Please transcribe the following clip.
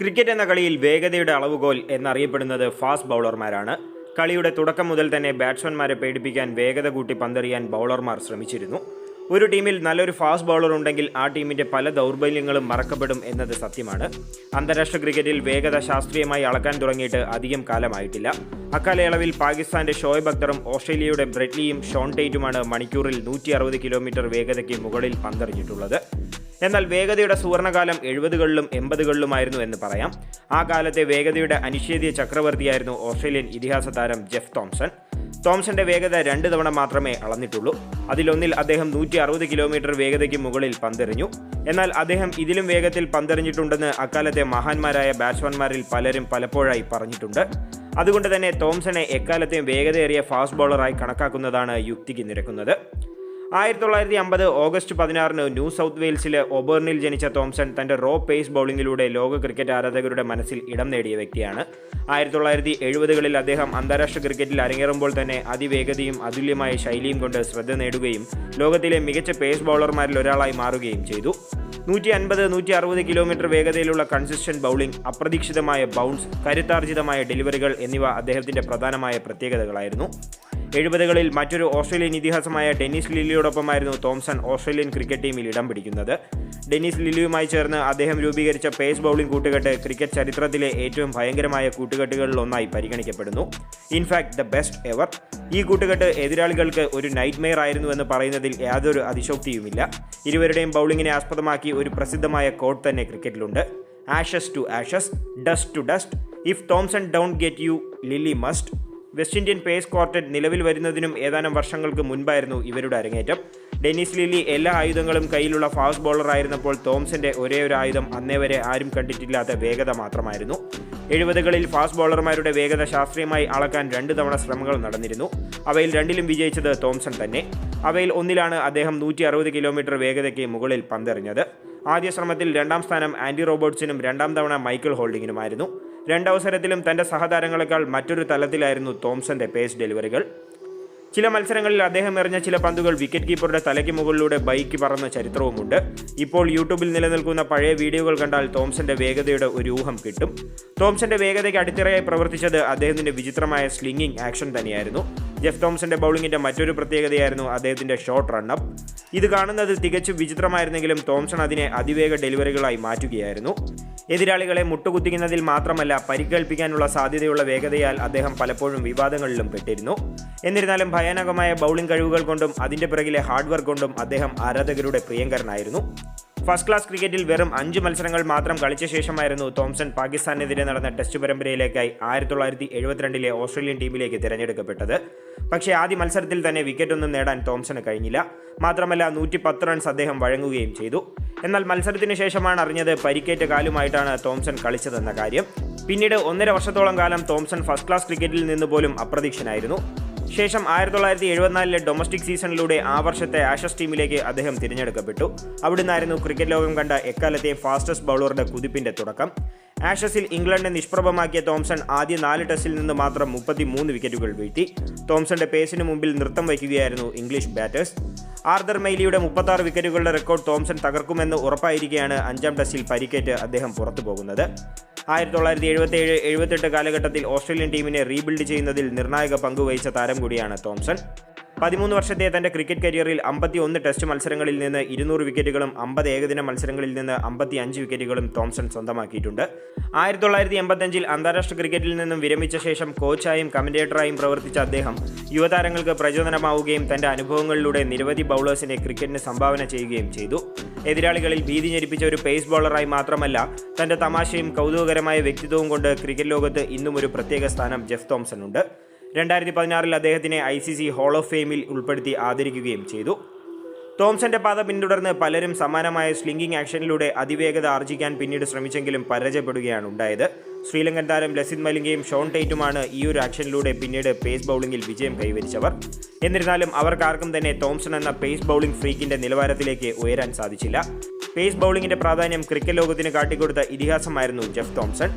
Cricket എന്ന കളിയിൽ വേഗതയുടെ അളവുകോൽ എന്നറിയപ്പെടുന്നത് ഫാസ്റ്റ് ബൗളർമാരാണ്. കളിയുടെ തുടക്കം മുതൽ തന്നെ ബാറ്റ്സ്മാൻമാരെ പേടിപ്പിക്കാൻ വേഗത കൂട്ടി പന്തെറിയാൻ ബൗളർമാർ ശ്രമിച്ചിരുന്നു. ഒരു ടീമിൽ നല്ലൊരു ഫാസ്റ്റ് ബൗളർ ഉണ്ടെങ്കിൽ ആ ടീമിന്റെ പല ദൗർബല്യങ്ങളും മറക്കപ്പെടും എന്നത് സത്യമാണ്. അന്താരാഷ്ട്ര ക്രിക്കറ്റിൽ വേഗത ശാസ്ത്രീയമായി അളക്കാൻ തുടങ്ങിയിട്ട് അധികം കാലമായിട്ടില്ല. അക്കാലയളവിൽ പാകിസ്ഥാന്റെ ഷോയബ് അക്തറും ഓസ്ട്രേലിയയുടെ ബ്രെഡ്ലിയും ഷോൺ ടേറ്റുമാണ് മണിക്കൂറിൽ നൂറ്റി കിലോമീറ്റർ വേഗതയ്ക്ക് മുകളിൽ പന്തെറിഞ്ഞിട്ടുള്ളത്. എന്നാൽ വേഗതയുടെ സുവർണകാലം എഴുപതുകളിലും എൺപതുകളിലുമായിരുന്നു എന്ന് പറയാം. ആ കാലത്തെ വേഗതയുടെ അനിഷേധ്യ ചക്രവർത്തിയായിരുന്നു ഓസ്ട്രേലിയൻ ഇതിഹാസ താരം ജെഫ് തോംസൺ. തോംസന്റെ വേഗത രണ്ട് തവണ മാത്രമേ അളന്നിട്ടുള്ളൂ. അതിലൊന്നിൽ അദ്ദേഹം നൂറ്റി അറുപത് കിലോമീറ്റർ വേഗതയ്ക്ക് മുകളിൽ പന്തെറിഞ്ഞു. എന്നാൽ അദ്ദേഹം ഇതിലും വേഗത്തിൽ പന്തെറിഞ്ഞിട്ടുണ്ടെന്ന് അക്കാലത്തെ മഹാന്മാരായ ബാറ്റ്സ്മാൻമാരിൽ പലരും പലപ്പോഴായി പറഞ്ഞിട്ടുണ്ട്. അതുകൊണ്ട് തന്നെ തോംസനെ എക്കാലത്തെയും വേഗതയേറിയ ഫാസ്റ്റ് ബോളറായി കണക്കാക്കുന്നതാണ് യുക്തിക്ക് നിരക്കുന്നത്. ആയിരത്തി തൊള്ളായിരത്തി അമ്പത് ഓഗസ്റ്റ് പതിനാറിന് ന്യൂ സൗത്ത് വെയിൽസിലെ ഒബേർണിൽ ജനിച്ച തോംസൺ തന്റെ റോ പേസ് ബൗളിങ്ങിലൂടെ ലോക ക്രിക്കറ്റ് ആരാധകരുടെ മനസ്സിൽ ഇടം നേടിയ വ്യക്തിയാണ്. ആയിരത്തി തൊള്ളായിരത്തി എഴുപതുകളിൽ അദ്ദേഹം അന്താരാഷ്ട്ര ക്രിക്കറ്റിൽ അരങ്ങേറുമ്പോൾ തന്നെ അതിവേഗതയും അതുല്യമായ ശൈലിയും കൊണ്ട് ശ്രദ്ധ നേടുകയും ലോകത്തിലെ മികച്ച പേസ് ബൗളർമാരിൽ ഒരാളായി മാറുകയും ചെയ്തു. നൂറ്റി അൻപത് നൂറ്റി അറുപത് കിലോമീറ്റർ വേഗതയിലുള്ള കൺസിസ്റ്റന്റ് ബൗളിംഗ് അപ്രതീക്ഷിതമായ ബൗൺസ് കരുത്താർജിതമായ ഡെലിവറികൾ എന്നിവ അദ്ദേഹത്തിന്റെ പ്രധാനമായ പ്രത്യേകതകളായിരുന്നു. എഴുപതുകളിൽ മറ്റൊരു ഓസ്ട്രേലിയൻ ഇതിഹാസമായ ഡെന്നിസ് ലില്ലിയോടൊപ്പമായിരുന്നു തോംസൺ ഓസ്ട്രേലിയൻ ക്രിക്കറ്റ് ടീമിൽ ഇടം പിടിക്കുന്നത്. ഡെന്നിസ് ലില്ലിയുമായി ചേർന്ന് അദ്ദേഹം രൂപീകരിച്ച പേസ് ബൗളിംഗ് കൂട്ടുകെട്ട് ക്രിക്കറ്റ് ചരിത്രത്തിലെ ഏറ്റവും ഭയങ്കരമായ കൂട്ടുകെട്ടുകളിലൊന്നായി പരിഗണിക്കപ്പെടുന്നു. ഇൻഫാക്ട് ദ ബെസ്റ്റ് എവർ ഈ കൂട്ടുകെട്ട് എതിരാളികൾക്ക് ഒരു നൈറ്റ് മെയർ ആയിരുന്നുവെന്ന് പറയുന്നതിൽ യാതൊരു അതിശോക്തിയുമില്ല. ഇരുവരുടെയും ബൗളിങ്ങിനെ ആസ്പദമാക്കി ഒരു പ്രസിദ്ധമായ കോട്ട് തന്നെ ക്രിക്കറ്റിലുണ്ട്. Ashes to Ashes dust to dust if Thomson don't get you Lillee must West Indian pace quartet നിലവിൽ വരുന്നതിനും ഏതാനും വർഷങ്ങൾക്ക് മുൻപായിരുന്നു ഇവരുടെ അരങ്ങേറ്റം. ഡെന്നിസ് ലില്ലി എല്ലാ ആയുധങ്ങളും കയ്യിലുള്ള ഫാസ്റ്റ് ബോളർ ആയിരുന്നപ്പോൾ തോംസന്റെ ഒരേ ഒരു ആയുധം അന്നേവരെ ആരും കണ്ടിട്ടില്ലാത്ത വേഗത മാത്രമായിരുന്നു. എഴുപതുകളിൽ ഫാസ്റ്റ് ബോളർമാരുടെ വേഗത ശാസ്ത്രീയമായി അളക്കാൻ രണ്ട് തവണ ശ്രമങ്ങൾ നടന്നിരുന്നു. അവയിൽ രണ്ടിലും വിജയിച്ചത് തോംസൺ തന്നെ. അവയിൽ ഒന്നിലാണ് അദ്ദേഹം നൂറ്റി അറുപത് കിലോമീറ്റർ വേഗതയ്ക്ക് മുകളിൽ പന്തെറിഞ്ഞത്. ആദ്യ ശ്രമത്തിൽ രണ്ടാം സ്ഥാനം ആൻഡി റോബോട്ട്സിനും രണ്ടാം തവണ മൈക്കിൾ ഹോൾഡിങ്ങിനുമായിരുന്നു രണ്ടവസരത്തിലും തന്റെ സഹതാരങ്ങളെക്കാൾ മറ്റൊരു തലത്തിലായിരുന്നു തോംസന്റെ പേസ് ഡെലിവറികൾ. ചില മത്സരങ്ങളിൽ അദ്ദേഹം എറിഞ്ഞ ചില പന്തുകൾ വിക്കറ്റ് കീപ്പറുടെ തലയ്ക്ക് മുകളിലൂടെ ബൈക്ക് പറന്ന ചരിത്രവുമുണ്ട്. ഇപ്പോൾ യൂട്യൂബിൽ നിലനിൽക്കുന്ന പഴയ വീഡിയോകൾ കണ്ടാൽ തോംസന്റെ വേഗതയുടെ ഒരു ഊഹം കിട്ടും. തോംസന്റെ വേഗതയ്ക്ക് അടിത്തറയായി പ്രവർത്തിച്ചത് അദ്ദേഹത്തിന്റെ വിചിത്രമായ സ്ലിംഗിങ് ആക്ഷൻ തന്നെയായിരുന്നു. ജെഫ് തോംസന്റെ ബൗളിങ്ങിന്റെ മറ്റൊരു പ്രത്യേകതയായിരുന്നു അദ്ദേഹത്തിന്റെ ഷോർട്ട് റണ്ണപ്പ് ഇത് കാണുന്നത് തികച്ചും വിചിത്രമായിരുന്നെങ്കിലും തോംസൺ അതിനെ അതിവേഗ ഡെലിവറികളായി മാറ്റുകയായിരുന്നു. എതിരാളികളെ മുട്ടുകുത്തിക്കുന്നതിൽ മാത്രമല്ല പരിക്കേൽപ്പിക്കാനുള്ള സാധ്യതയുള്ള വേഗതയാൽ അദ്ദേഹം പലപ്പോഴും വിവാദങ്ങളിലും പെട്ടിരുന്നു. എന്നിരുന്നാലും ഭയാനകമായ ബൗളിംഗ് കഴിവുകൾ കൊണ്ടും അതിന്റെ പിറകിലെ ഹാർഡ് വർക്ക് കൊണ്ടും അദ്ദേഹം ആരാധകരുടെ പ്രിയങ്കരനായിരുന്നു. ഫസ്റ്റ് ക്ലാസ് ക്രിക്കറ്റിൽ വെറും അഞ്ച് മത്സരങ്ങൾ മാത്രം കളിച്ച ശേഷമായിരുന്നു തോംസൺ പാകിസ്ഥാനെതിരെ നടന്ന ടെസ്റ്റ് പരമ്പരയിലേക്കായി ആയിരത്തി തൊള്ളായിരത്തി എഴുപത്തിരണ്ടിലെ ഓസ്ട്രേലിയൻ ടീമിലേക്ക് തിരഞ്ഞെടുക്കപ്പെട്ടത്. പക്ഷേ ആദ്യ മത്സരത്തിൽ തന്നെ വിക്കറ്റൊന്നും നേടാൻ തോംസന് കഴിഞ്ഞില്ല. മാത്രമല്ല നൂറ്റി പത്ത് റൺസ് അദ്ദേഹം വഴങ്ങുകയും ചെയ്തു. എന്നാൽ മത്സരത്തിന് ശേഷമാണ് അറിഞ്ഞത് പരിക്കേറ്റ കാലുമായിട്ടാണ് തോംസൺ കളിച്ചതെന്ന കാര്യം. പിന്നീട് ഒന്നര വർഷത്തോളം കാലം തോംസൺ ഫസ്റ്റ് ക്ലാസ് ക്രിക്കറ്റിൽ നിന്ന് പോലും അപ്രതീക്ഷനായിരുന്നു. ശേഷം ആയിരത്തി തൊള്ളായിരത്തി എഴുപത്തിനാലിലെ ഡൊമസ്റ്റിക് സീസണിലൂടെ ആ വർഷത്തെ ആഷസ് ടീമിലേക്ക് അദ്ദേഹം തിരഞ്ഞെടുക്കപ്പെട്ടു. അവിടുന്നായിരുന്നു ക്രിക്കറ്റ് ലോകം കണ്ട എക്കാലത്തെയും ഫാസ്റ്റസ്റ്റ് ബൗളറുടെ കുതിപ്പിന്റെ തുടക്കം. ആഷസിൽ ഇംഗ്ലണ്ടിനെ നിഷ്പ്രഭമാക്കിയ തോംസൺ ആദ്യ നാല് ടെസ്റ്റിൽ നിന്ന് മാത്രം മുപ്പത്തി മൂന്ന് വിക്കറ്റുകൾ വീഴ്ത്തി. തോംസന്റെ പേസിന് മുമ്പിൽ നൃത്തം വയ്ക്കുകയായിരുന്നു ഇംഗ്ലീഷ് ബാറ്റേഴ്സ് ആർദർ മെയ്ലിയുടെ മുപ്പത്താറ് വിക്കറ്റുകളുടെ റെക്കോർഡ് തോംസൺ തകർക്കുമെന്ന് ഉറപ്പായിരിക്കെയാണ് അഞ്ചാം ടെസ്റ്റിൽ പരിക്കേറ്റ് അദ്ദേഹം പുറത്തു പോകുന്നത്. ആയിരത്തി തൊള്ളായിരത്തി എഴുപത്തി ഏഴ് എഴുപത്തെട്ട് കാലഘട്ടത്തിൽ ഓസ്ട്രേലിയൻ ടീമിനെ റീബിൽഡ് ചെയ്യുന്നതിൽ നിർണായക പങ്കുവഹിച്ച താരം കൂടിയാണ് തോംസൺ. പതിമൂന്ന് വർഷത്തെ തന്റെ ക്രിക്കറ്റ് കരിയറിൽ അമ്പത്തി ഒന്ന് ടെസ്റ്റ് മത്സരങ്ങളിൽ നിന്ന് ഇരുന്നൂറ് വിക്കറ്റുകളും അമ്പത് ഏകദിന മത്സരങ്ങളിൽ നിന്ന് അമ്പത്തി അഞ്ച് വിക്കറ്റുകളും തോംസൺ സ്വന്തമാക്കിയിട്ടുണ്ട്. ആയിരത്തി തൊള്ളായിരത്തി എൺപത്തഞ്ചിൽ അന്താരാഷ്ട്ര ക്രിക്കറ്റിൽ നിന്നും വിരമിച്ച ശേഷം കോച്ചായും കമന്റേറ്ററായും പ്രവർത്തിച്ച അദ്ദേഹം യുവതാരങ്ങൾക്ക് പ്രചോദനമാവുകയും തന്റെ അനുഭവങ്ങളിലൂടെ നിരവധി ബൗളേഴ്സിനെ ക്രിക്കറ്റിന് സംഭാവന ചെയ്യുകയും ചെയ്തു. എതിരാളികളിൽ ഭീതി ഞെരിപ്പിച്ച ഒരു പേസ് ബോളറായി മാത്രമല്ല തന്റെ തമാശയും കൗതുകകരമായ വ്യക്തിത്വവും കൊണ്ട് ക്രിക്കറ്റ് ലോകത്ത് ഇന്നും ഒരു പ്രത്യേക സ്ഥാനം ജെഫ് തോംസൺ ഉണ്ട് രണ്ടായിരത്തി പതിനാറിൽ അദ്ദേഹത്തിനെ I C C hall of ഫെയിമിൽ ഉൾപ്പെടുത്തി ആദരിക്കുകയും ചെയ്തു. തോംസന്റെ പാത പിന്തുടർന്ന് പലരും സമാനമായ സ്ലിംഗിങ് ആക്ഷനിലൂടെ അതിവേഗത ആർജിക്കാൻ പിന്നീട് ശ്രമിച്ചെങ്കിലും പരാജയപ്പെടുകയാണ് ഉണ്ടായത്. ശ്രീലങ്കൻ താരം ലസിത് മലിംഗയും ഷോൺ ടൈറ്റുമാണ് ഈ ഒരു ആക്ഷനിലൂടെ പിന്നീട് പേസ് ബൗളിംഗിൽ വിജയം കൈവരിച്ചവർ. എന്നിരുന്നാലും അവർക്കാർക്കും തന്നെ തോംസൺ എന്ന പേസ് ബൗളിംഗ് ഫ്രീക്കിന്റെ നിലവാരത്തിലേക്ക് ഉയരാൻ സാധിച്ചില്ല. പേസ് ബൗളിംഗിന്റെ പ്രാധാന്യം ക്രിക്കറ്റ് ലോകത്തിന് കാട്ടിക്കൊടുത്ത ഇതിഹാസമായിരുന്നു ജെഫ് തോംസൺ.